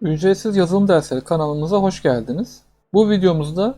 Ücretsiz yazılım dersleri kanalımıza hoş geldiniz. Bu videomuzda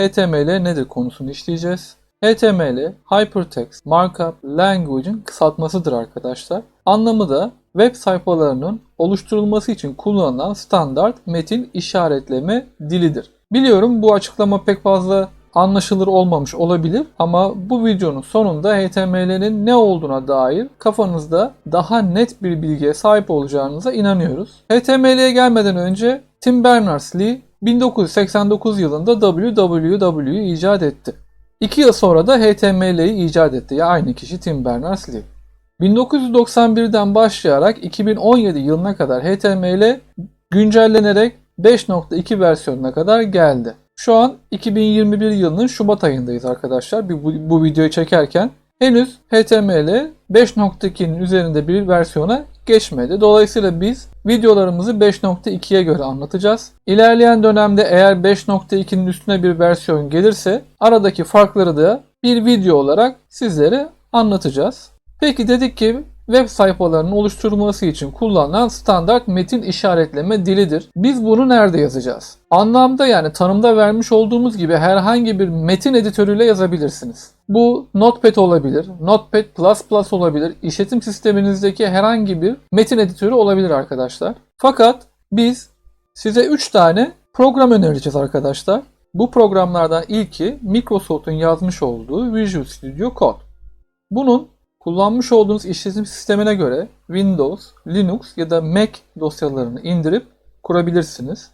HTML nedir konusunu işleyeceğiz. HTML, Hypertext Markup Language'in kısaltmasıdır arkadaşlar. Anlamı da web sayfalarının oluşturulması için kullanılan standart metin işaretleme dilidir. Biliyorum bu açıklama pek fazla anlaşılır olmamış olabilir ama bu videonun sonunda HTML'nin ne olduğuna dair kafanızda daha net bir bilgiye sahip olacağınıza inanıyoruz. HTML'ye gelmeden önce Tim Berners-Lee 1989 yılında www'yu icat etti. İki yıl sonra da HTML'yi icat etti. Ya aynı kişi Tim Berners-Lee. 1991'den başlayarak 2017 yılına kadar HTML güncellenerek 5.2 versiyonuna kadar geldi. Şu an 2021 yılının Şubat ayındayız arkadaşlar. Bu, bu videoyu çekerken henüz HTML 5.2'nin üzerinde bir versiyona geçmedi. Dolayısıyla biz videolarımızı 5.2'ye göre anlatacağız. İlerleyen dönemde eğer 5.2'nin üstüne bir versiyon gelirse aradaki farkları da bir video olarak sizlere anlatacağız. Peki dedik ki web sayfalarının oluşturulması için kullanılan standart metin işaretleme dilidir. Biz bunu nerede yazacağız? Anlamda yani tanımda vermiş olduğumuz gibi herhangi bir metin editörüyle yazabilirsiniz. Bu Notepad olabilir, Notepad++ olabilir, işletim sisteminizdeki herhangi bir metin editörü olabilir arkadaşlar. Fakat biz size 3 tane program önereceğiz arkadaşlar. Bu programlardan ilki Microsoft'un yazmış olduğu Visual Studio Code. Bunun kullanmış olduğunuz işletim sistemine göre Windows, Linux ya da Mac dosyalarını indirip kurabilirsiniz.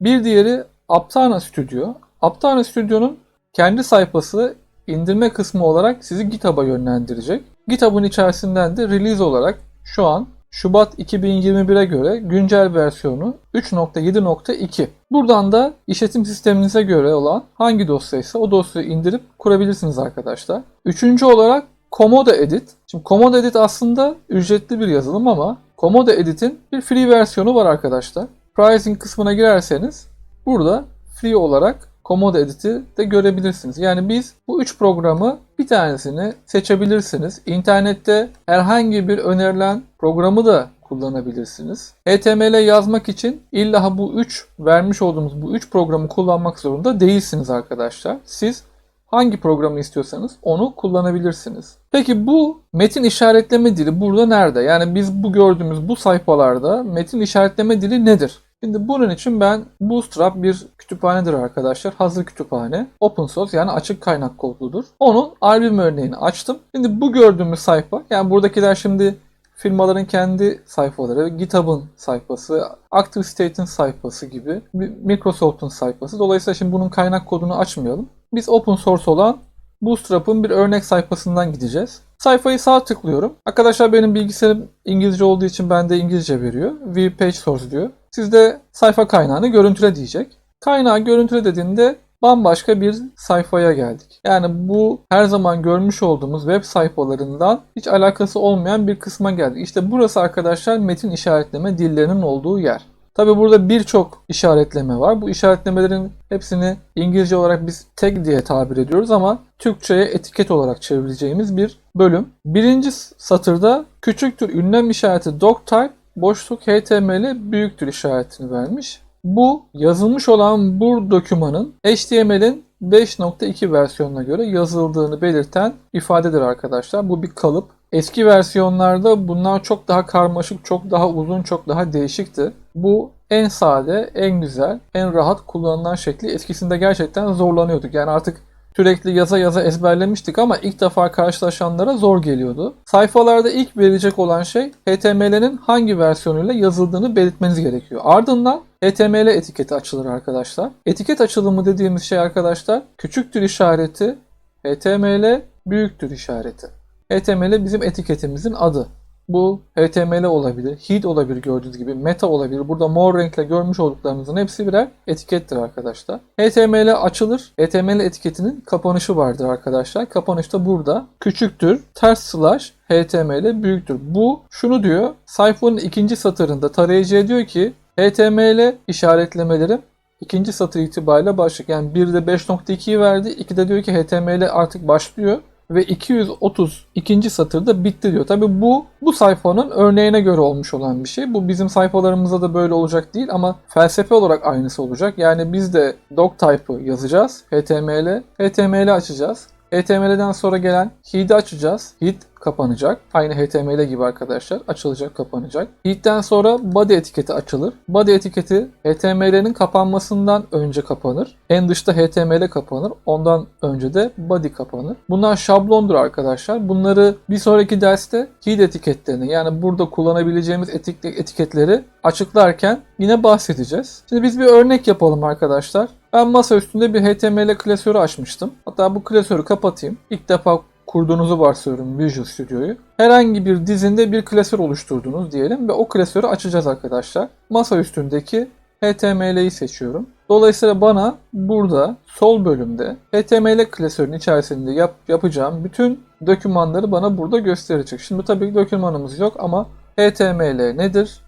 Bir diğeri Aptana Studio. Aptana Studio'nun kendi sayfası indirme kısmı olarak sizi GitHub'a yönlendirecek. GitHub'ın içerisinden de release olarak şu an Şubat 2021'e göre güncel versiyonu 3.7.2. Buradan da işletim sisteminize göre olan hangi dosyaysa o dosyayı indirip kurabilirsiniz arkadaşlar. Üçüncü olarak Komodo Edit. Şimdi Komodo Edit aslında ücretli bir yazılım ama Komodo Edit'in bir free versiyonu var arkadaşlar. Pricing kısmına girerseniz burada free olarak Komodo Edit'i de görebilirsiniz. Yani biz bu üç programı bir tanesini seçebilirsiniz. İnternette herhangi bir önerilen programı da kullanabilirsiniz. HTML yazmak için illa bu üç vermiş olduğumuz bu üç programı kullanmak zorunda değilsiniz arkadaşlar. Siz hangi programı istiyorsanız onu kullanabilirsiniz. Peki bu metin işaretleme dili burada nerede? Yani biz bu gördüğümüz bu sayfalarda metin işaretleme dili nedir? Şimdi bunun için ben Bootstrap bir kütüphanedir arkadaşlar. Hazır kütüphane. Open source yani açık kaynak kodludur. Onun albüm örneğini açtım. Şimdi bu gördüğümüz sayfa yani buradakiler şimdi firmaların kendi sayfaları, GitHub'ın sayfası, ActiveState'in sayfası gibi Microsoft'un sayfası. Dolayısıyla şimdi bunun kaynak kodunu açmayalım. Biz open source olan Bootstrap'ın bir örnek sayfasından gideceğiz. Sayfayı sağ tıklıyorum. Arkadaşlar benim bilgisayarım İngilizce olduğu için bende İngilizce veriyor. View page source diyor. Sizde sayfa kaynağını görüntüle diyecek. Kaynağı görüntüle dediğinde bambaşka bir sayfaya geldik. Yani bu her zaman görmüş olduğumuz web sayfalarından hiç alakası olmayan bir kısma geldik. İşte burası arkadaşlar metin işaretleme dillerinin olduğu yer. Tabi burada birçok işaretleme var. Bu işaretlemelerin hepsini İngilizce olarak biz tag diye tabir ediyoruz ama Türkçe'ye etiket olarak çevireceğimiz bir bölüm. Birinci satırda küçüktür ünlem işareti doctype boşluk HTML büyüktür işaretini vermiş. Bu yazılmış olan bu dokümanın HTML'in 5.2 versiyonuna göre yazıldığını belirten ifadedir arkadaşlar. Bu bir kalıp. Eski versiyonlarda bunlar çok daha karmaşık, çok daha uzun, çok daha değişikti. Bu en sade, en güzel, en rahat kullanılan şekli eskisinde gerçekten zorlanıyorduk. Yani artık sürekli yaza yaza ezberlemiştik ama ilk defa karşılaşanlara zor geliyordu. Sayfalarda ilk verecek olan şey HTML'nin hangi versiyonuyla yazıldığını belirtmeniz gerekiyor. Ardından HTML etiketi açılır arkadaşlar. Etiket açılımı dediğimiz şey arkadaşlar küçüktür işareti HTML büyüktür işareti. HTML bizim etiketimizin adı. Bu HTML olabilir, head olabilir gördüğünüz gibi, meta olabilir. Burada mor renkle görmüş olduklarınızın hepsi birer etikettir arkadaşlar. HTML açılır. HTML etiketinin kapanışı vardır arkadaşlar. Kapanışta burada küçüktür, ters slash HTML büyüktür. Bu şunu diyor. Sayfanın ikinci satırında tarayıcıya diyor ki HTML işaretlemeleri ikinci satır itibariyle başlık. Yani 1'de 5.2'yi verdi. 2'de diyor ki HTML artık başlıyor. Ve 232. satırda bitti diyor. Tabi bu bu sayfanın örneğine göre olmuş olan bir şey. Bu bizim sayfalarımızda da böyle olacak değil ama felsefe olarak aynısı olacak. Yani biz de doc type'ı yazacağız. HTML. HTML açacağız. HTML'den sonra gelen head'i açacağız. Head kapanacak. Aynı HTML gibi arkadaşlar. Açılacak, kapanacak. Head'den sonra body etiketi açılır. Body etiketi HTML'nin kapanmasından önce kapanır. En dışta HTML kapanır. Ondan önce de body kapanır. Bunlar şablondur arkadaşlar. Bunları bir sonraki derste head etiketlerini yani burada kullanabileceğimiz etik- etiketleri açıklarken yine bahsedeceğiz. Şimdi biz bir örnek yapalım arkadaşlar. Ben masa üstünde bir HTML klasörü açmıştım. Hatta bu klasörü kapatayım. İlk defa kurduğunuzu varsayıyorum Visual Studio'yu. Herhangi bir dizinde bir klasör oluşturdunuz diyelim ve o klasörü açacağız arkadaşlar. Masa üstündeki HTML'yi seçiyorum. Dolayısıyla bana burada sol bölümde HTML klasörünün içerisinde yap, yapacağım bütün dokümanları bana burada gösterecek. Şimdi tabii ki dokümanımız yok ama HTML nedir?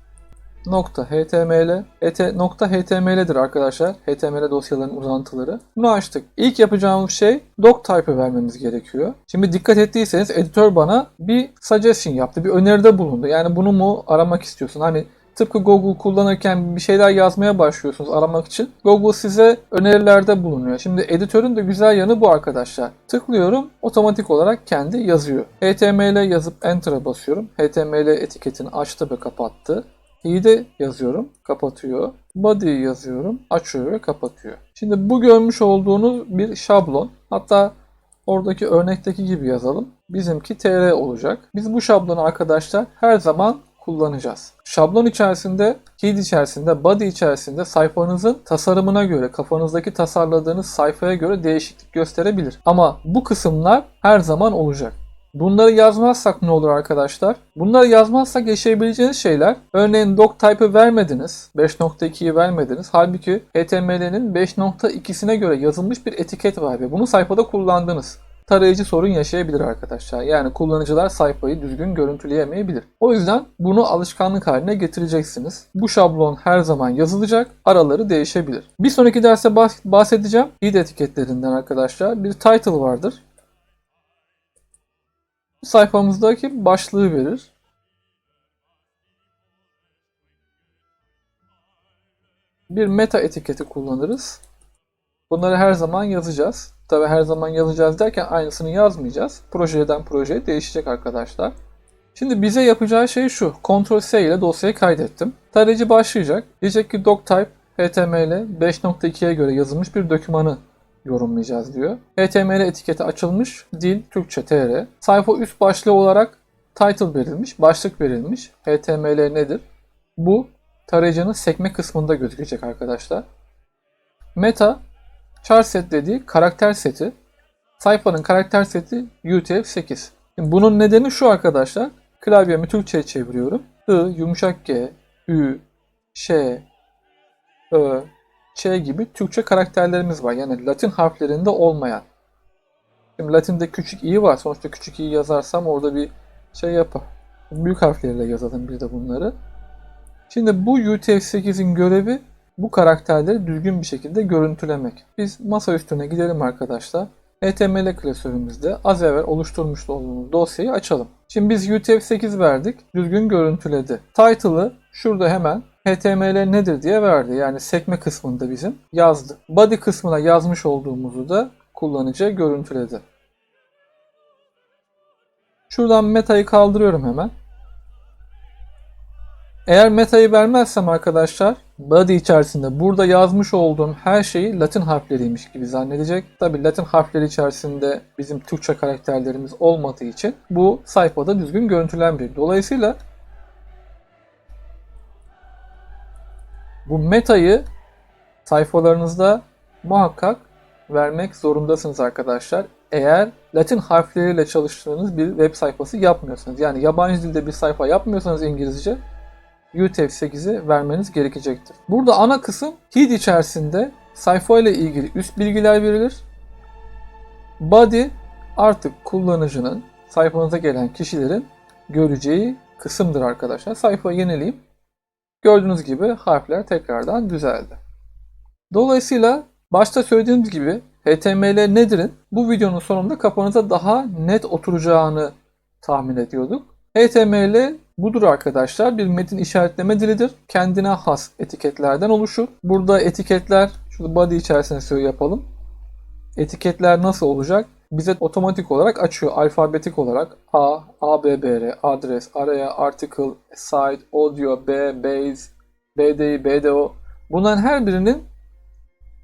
Html et, nokta html'dir arkadaşlar. HTML dosyalarının uzantıları. Bunu açtık. İlk yapacağımız şey doc type'ı vermemiz gerekiyor. Şimdi dikkat ettiyseniz editör bana bir suggestion yaptı. Bir öneride bulundu. Yani bunu mu aramak istiyorsun? Hani Tıpkı Google kullanırken bir şeyler yazmaya başlıyorsunuz aramak için. Google size önerilerde bulunuyor. Şimdi editörün de güzel yanı bu arkadaşlar. Tıklıyorum otomatik olarak kendi yazıyor. HTML yazıp Enter'a basıyorum. HTML etiketini açtı ve kapattı. Head'e yazıyorum, kapatıyor. Body'yi yazıyorum, açıyor ve kapatıyor. Şimdi bu görmüş olduğunuz bir şablon. Hatta oradaki örnekteki gibi yazalım. Bizimki tr olacak. Biz bu şablonu arkadaşlar her zaman kullanacağız. Şablon içerisinde, head içerisinde, body içerisinde sayfanızın tasarımına göre, kafanızdaki tasarladığınız sayfaya göre değişiklik gösterebilir. Ama bu kısımlar her zaman olacak. Bunları yazmazsak ne olur arkadaşlar? Bunları yazmazsak yaşayabileceğiniz şeyler. Örneğin doc type'ı vermediniz. 5.2'yi vermediniz. Halbuki HTML'nin 5.2'sine göre yazılmış bir etiket var ve bunu sayfada kullandınız. Tarayıcı sorun yaşayabilir arkadaşlar. Yani kullanıcılar sayfayı düzgün görüntüleyemeyebilir. O yüzden bunu alışkanlık haline getireceksiniz. Bu şablon her zaman yazılacak. Araları değişebilir. Bir sonraki derste bahs- bahsedeceğim. Head etiketlerinden arkadaşlar. Bir title vardır sayfamızdaki başlığı verir. Bir meta etiketi kullanırız. Bunları her zaman yazacağız. Tabi her zaman yazacağız derken aynısını yazmayacağız. Projeden projeye değişecek arkadaşlar. Şimdi bize yapacağı şey şu. Ctrl S ile dosyayı kaydettim. Tarayıcı başlayacak. Diyecek ki doctype HTML 5.2'ye göre yazılmış bir dokümanı yorumlayacağız diyor. HTML etiketi açılmış. Dil Türkçe TR. Sayfa üst başlığı olarak title verilmiş, başlık verilmiş. HTML nedir? Bu tarayıcının sekme kısmında gözükecek arkadaşlar. Meta char set dediği karakter seti. Sayfanın karakter seti UTF-8. Şimdi bunun nedeni şu arkadaşlar. Klavyemi Türkçe'ye çeviriyorum. I, yumuşak G, Ü, Ş, Ö, Ç gibi Türkçe karakterlerimiz var. Yani Latin harflerinde olmayan. Şimdi Latin'de küçük i var. Sonuçta küçük i yazarsam orada bir şey yapar. Büyük harflerle yazalım biz de bunları. Şimdi bu UTF-8'in görevi bu karakterleri düzgün bir şekilde görüntülemek. Biz masa üstüne gidelim arkadaşlar. HTML klasörümüzde az evvel oluşturmuş olduğumuz dosyayı açalım. Şimdi biz UTF-8 verdik. Düzgün görüntüledi. Title'ı şurada hemen HTML nedir diye verdi. Yani sekme kısmında bizim yazdı. Body kısmına yazmış olduğumuzu da kullanıcı görüntüledi. Şuradan meta'yı kaldırıyorum hemen. Eğer meta'yı vermezsem arkadaşlar body içerisinde burada yazmış olduğum her şeyi Latin harfleriymiş gibi zannedecek. Tabi Latin harfleri içerisinde bizim Türkçe karakterlerimiz olmadığı için bu sayfada düzgün görüntülenmiyor. Dolayısıyla bu meta'yı sayfalarınızda muhakkak vermek zorundasınız arkadaşlar. Eğer Latin harfleriyle çalıştığınız bir web sayfası yapmıyorsanız yani yabancı dilde bir sayfa yapmıyorsanız İngilizce UTF-8'i vermeniz gerekecektir. Burada ana kısım head içerisinde sayfa ile ilgili üst bilgiler verilir. Body artık kullanıcının sayfanıza gelen kişilerin göreceği kısımdır arkadaşlar. Sayfayı yenileyim. Gördüğünüz gibi harfler tekrardan düzeldi. Dolayısıyla başta söylediğimiz gibi HTML nedir'in bu videonun sonunda kafanıza daha net oturacağını tahmin ediyorduk. HTML budur arkadaşlar. Bir metin işaretleme dilidir. Kendine has etiketlerden oluşur. Burada etiketler, şu body içerisine söyle yapalım. Etiketler nasıl olacak? Bize otomatik olarak açıyor. Alfabetik olarak A, ABBR, adres, araya, article, site, audio, B, base, BDI, BDO. Bunların her birinin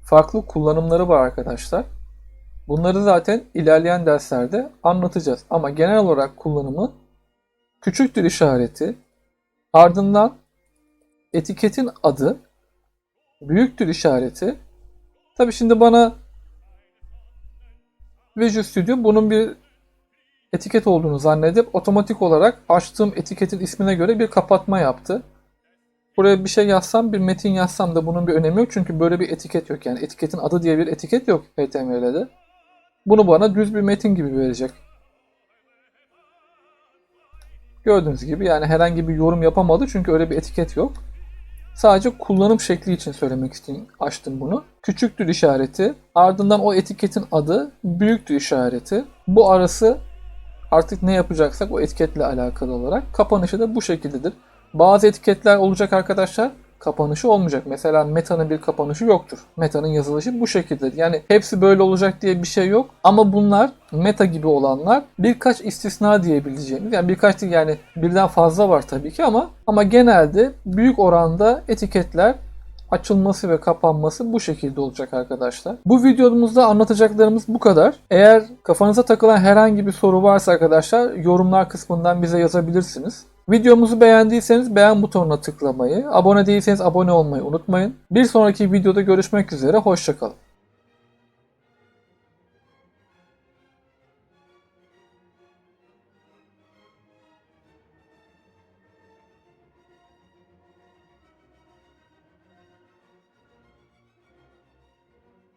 farklı kullanımları var arkadaşlar. Bunları zaten ilerleyen derslerde anlatacağız. Ama genel olarak kullanımı küçüktür işareti, ardından etiketin adı, büyüktür işareti. Tabi şimdi bana Visual Studio bunun bir etiket olduğunu zannedip otomatik olarak açtığım etiketin ismine göre bir kapatma yaptı. Buraya bir şey yazsam, bir metin yazsam da bunun bir önemi yok. Çünkü böyle bir etiket yok. Yani etiketin adı diye bir etiket yok HTML'de. Bunu bana düz bir metin gibi verecek. Gördüğünüz gibi yani herhangi bir yorum yapamadı çünkü öyle bir etiket yok. Sadece kullanım şekli için söylemek için açtım bunu. Küçüktür işareti, ardından o etiketin adı, büyüktür işareti. Bu arası artık ne yapacaksak o etiketle alakalı olarak kapanışı da bu şekildedir. Bazı etiketler olacak arkadaşlar. Kapanışı olmayacak. Mesela Meta'nın bir kapanışı yoktur. Meta'nın yazılışı bu şekilde. Yani hepsi böyle olacak diye bir şey yok. Ama bunlar Meta gibi olanlar birkaç istisna diyebileceğimiz. Yani birkaç değil yani birden fazla var tabii ki ama ama genelde büyük oranda etiketler açılması ve kapanması bu şekilde olacak arkadaşlar. Bu videomuzda anlatacaklarımız bu kadar. Eğer kafanıza takılan herhangi bir soru varsa arkadaşlar yorumlar kısmından bize yazabilirsiniz. Videomuzu beğendiyseniz beğen butonuna tıklamayı, abone değilseniz abone olmayı unutmayın. Bir sonraki videoda görüşmek üzere, hoşçakalın.